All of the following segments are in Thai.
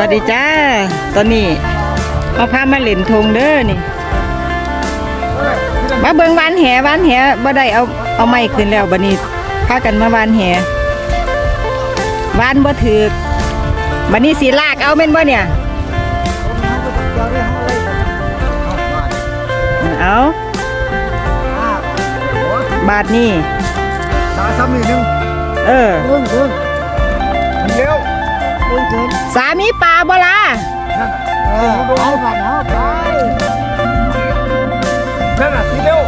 วัสดีจ้า ตอนนี้เอาพามาเล่นทงเด้อนี่มาเบิ่งวานแหวานแหบ่ได้เอาเอาไม้ขึ้นแล้วบัดนี้พากันมาวานแหวานบ่ถึกบัดนี้สิลากเอาแม่นบ่เนี่ยเอาบาทนี่สาซ้ำนี่หนึงเออเพิ่งเพิ่งเร็วเพิ่งเพิ่ง สามีป่าบ่ล่ะนั่นเออไปผ่านเอาไปนั่นน่ะทีเร็ว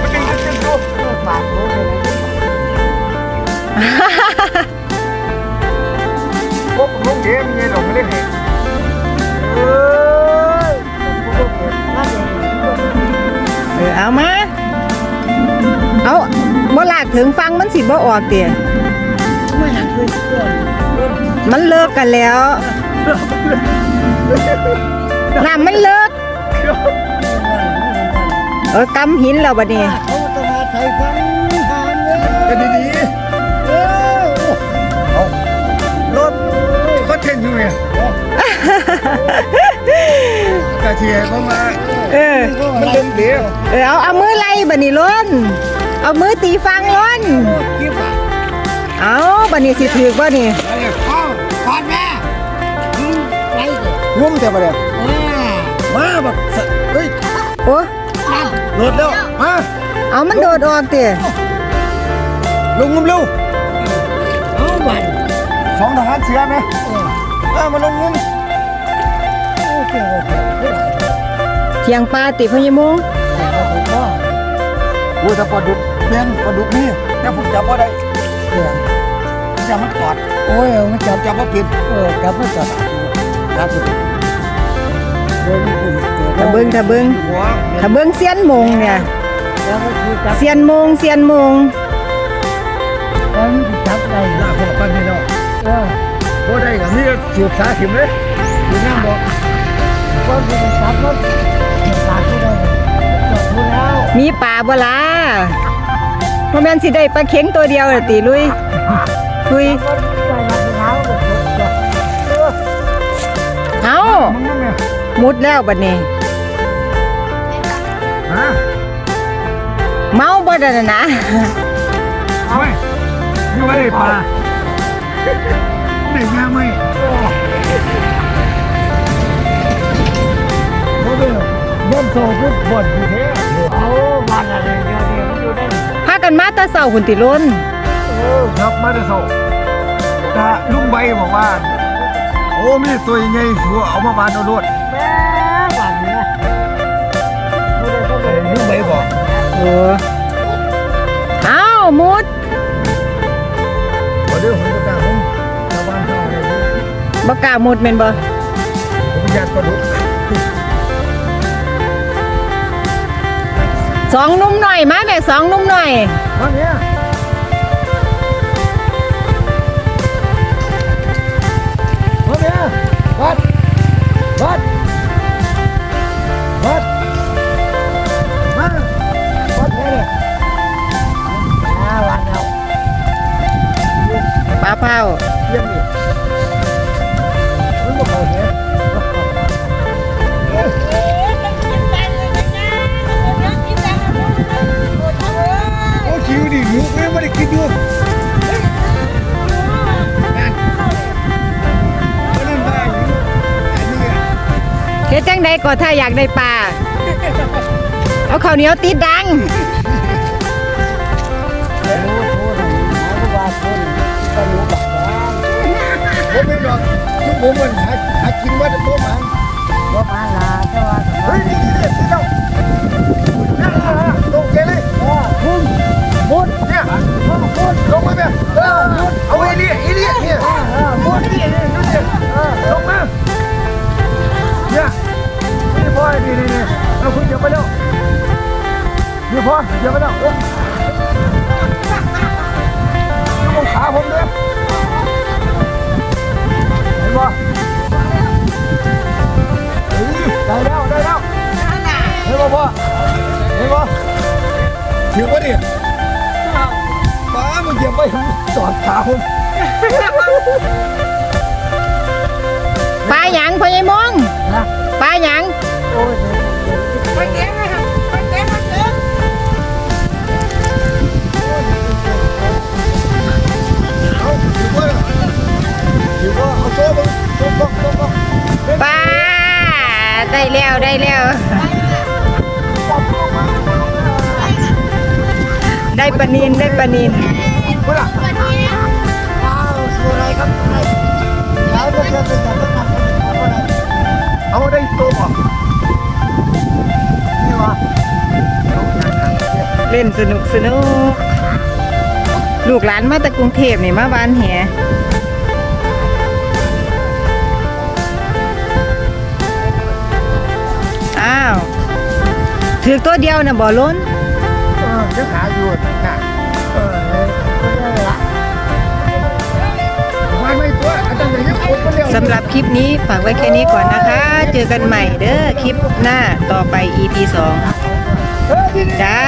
มันเป็นกันกันตัวผ่านรู้เลยพวกพวกเกมยังหลงไม่ได้เห็นเออเออเอามา เอาบ่ลากถึงฟังมันสิบ่ออกเตี่ย ม่หันคือเกินมันเลิกกันแล้วน้ำมันเลิกเออกำหินแล้วบัดนี้เขาจะมาใส่ฟันผ่านเลยกันดีๆเออเอารถก็เทนอยู่เนี่ยกระเทียมเข้ามาเออมันเล่นเดียวเออเอาเอามือไล่บัดนี้ล้นเอามือตีฟังล้นกิ๊บอะ เอาบัดนี้สิถือบ่นี่ไอ้ข้าวฟาดแม่ไปเลยงุ้มแต่ประเดี๋ยวมาแบบเฮ้ยโอ้รถแล้วมาเอามันโดดออกเตี่ยลงงุ้มเร็วเอาบันสองทหารเสือไหมเออมาลงงุ้มเทียงปลาติพญมงโอ้ยถ้าปลาดุกเลี้ยงปลาดุกนี่แต่ผมจับว่าได้ จับมันกอดโอ้ยมันจับจับว่าผิดเออจับมันกอดจับผิดเบิ้งถ้าเบิ่งถ้าเบิ่งหัวถ้าเบิ่งเซียนมงเนี่ยแล้วก็คือจับเซียนมงเซียนมงมันจับได้หน้าพวกปั้นนี่เนาะเออพอได้กับนี่สืบสาขิมเลยอยู่น้ำบอกก็คือจับมันสืบสาขิมเลยจบแล้วมีปลาบ่ล่ะ บ่แม่นสิได้ปลาเข็งตัวเดียวน่ะติลุยทุยก็ได้รับเท้าก็จบจบเออเอ้ามึงนั่นเนี่ยมุดแล้วบัดนี้ฮะเมาบ่ได้น่ะนะเอาไหมนี่ว่าได้ปลาได้งาไหมโอ้ยย่อมโซ่ก็บ่นอยู่แท้เอาบ้านอะไรเดียวเดียวมันอยู่ได้พากั นมาแตะเช้าพุ่นติล้นโอ้ครับมาได้โซ่แต่ลุงใบบอกว่า โอ้มีตัวใหญ่สัวเอามาบานเอารวดแม่บ้านนี้ลุงใบบอกโอ้เอ้ามุดขอเดี๋ยวผมจะกล้าผมชาวบ้านเขาอะไรนี่บ่กล้ามุดแม่นบ่ผมอยากกระดุกสองหนุ่มหน่อยมาแม่สองหนุ่มหน่อย มา เฮ็ดจังใดก็ถ้าอยากได้ปลาเอาข้าวเหนียวติดดังผมไม่ดอกทุกผมมันหาหากินว่าจะโตมันบ่มาลาแต่ว่าเฮ้ยนี่นี่นี่เจ้าลงเกเลยพุ่มมุดเนี่ เดี๋ยวพอเดี๋ยวไม่ได้โอ้ยมองขาผมเลยเห็นปะได้แล้วได้แล้วเห็นปะพ่อเห็นปะถึงปะเนี่ยป้ามึงเยียไปจอดขาผมไปหยั่งพ่อใงมึงไปหยั่งโอ้ย ได้ปลานินได้ปลานินคุณอะว้าวสวยครับสวยแล้วจะจะจะจะต้ออะไรเอาได้ตัวบ่นี่วะเล่นสนุกสนุก ลูกหลานมาแต่กรุงเทพนี่มาบ้านแหอ้าว ถือตัวเดียวนะบ่ล้น ซื้าอยู่นไม่ตัสำหรับคลิปนี้ฝากไว้แค่นี้ก่อนนะคะ เจอกันใหม่เด้อคลิปหน้าต่อไป EP 2 จ้า